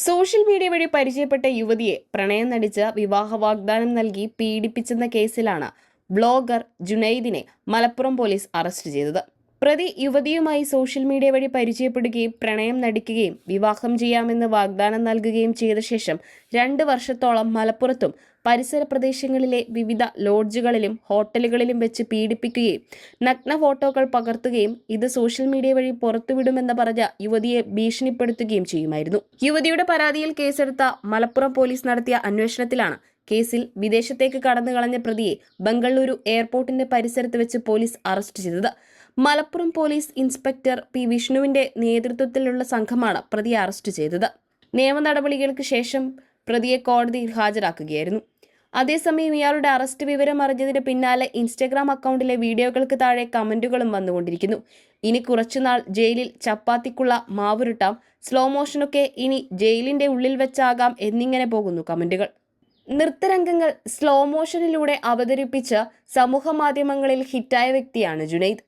Social media വഴി പരിചയപ്പെട്ട യുവതിയെ പ്രണയം നടിച്ച് വിവാഹ വാഗ്ദാനം നൽകി പീഡിപ്പിച്ചെന്ന കേസിലാണ് ബ്ലോഗർ ജുനൈദിനെ മലപ്പുറം പോലീസ് അറസ്റ്റ് ചെയ്തത്. പ്രതി യുവതിയുമായി സോഷ്യൽ മീഡിയ വഴി പരിചയപ്പെടുകയും പ്രണയം നടിക്കുകയും വിവാഹം ചെയ്യാമെന്ന് വാഗ്ദാനം നൽകുകയും ചെയ്ത ശേഷം രണ്ട് വർഷത്തോളം മലപ്പുറത്തും പരിസര പ്രദേശങ്ങളിലെ വിവിധ ലോഡ്ജുകളിലും ഹോട്ടലുകളിലും വെച്ച് പീഡിപ്പിക്കുകയും നഗ്ന ഫോട്ടോകൾ പകർത്തുകയും ഇത് സോഷ്യൽ മീഡിയ വഴി പുറത്തുവിടുമെന്ന് പറഞ്ഞ യുവതിയെ ഭീഷണിപ്പെടുത്തുകയും ചെയ്യുമായിരുന്നു. യുവതിയുടെ പരാതിയിൽ കേസെടുത്ത മലപ്പുറം പോലീസ് നടത്തിയ അന്വേഷണത്തിലാണ് കേസിൽ വിദേശത്തേക്ക് കടന്നു കളഞ്ഞ പ്രതിയെ ബംഗളൂരു എയർപോർട്ടിന്റെ പരിസരത്ത് വെച്ച് പോലീസ് അറസ്റ്റ് ചെയ്തത്. മലപ്പുറം പോലീസ് ഇൻസ്പെക്ടർ പി വിഷ്ണുവിന്റെ നേതൃത്വത്തിലുള്ള സംഘമാണ് പ്രതിയെ അറസ്റ്റ് ചെയ്തത്. നിയമ നടപടികൾക്ക് ശേഷം പ്രതിയെ കോടതിയിൽ ഹാജരാക്കുകയായിരുന്നു. അതേസമയം ഇയാളുടെ അറസ്റ്റ് വിവരം അറിഞ്ഞതിന് പിന്നാലെ ഇൻസ്റ്റഗ്രാം അക്കൗണ്ടിലെ വീഡിയോകൾക്ക് താഴെ കമന്റുകളും വന്നുകൊണ്ടിരിക്കുന്നു. ഇനി കുറച്ചുനാൾ ജയിലിൽ ചപ്പാത്തിക്കുള്ള മാവുരുട്ടാം. സ്ലോ മോഷനൊക്കെ ഇനി ജയിലിന്റെ ഉള്ളിൽ വെച്ചാകാം എന്നിങ്ങനെ പോകുന്നു കമന്റുകൾ. നൃത്തരംഗങ്ങൾ സ്ലോ മോഷനിലൂടെ അവതരിപ്പിച്ച് സമൂഹ മാധ്യമങ്ങളിൽ ഹിറ്റായ വ്യക്തിയാണ് ജുനൈദ്.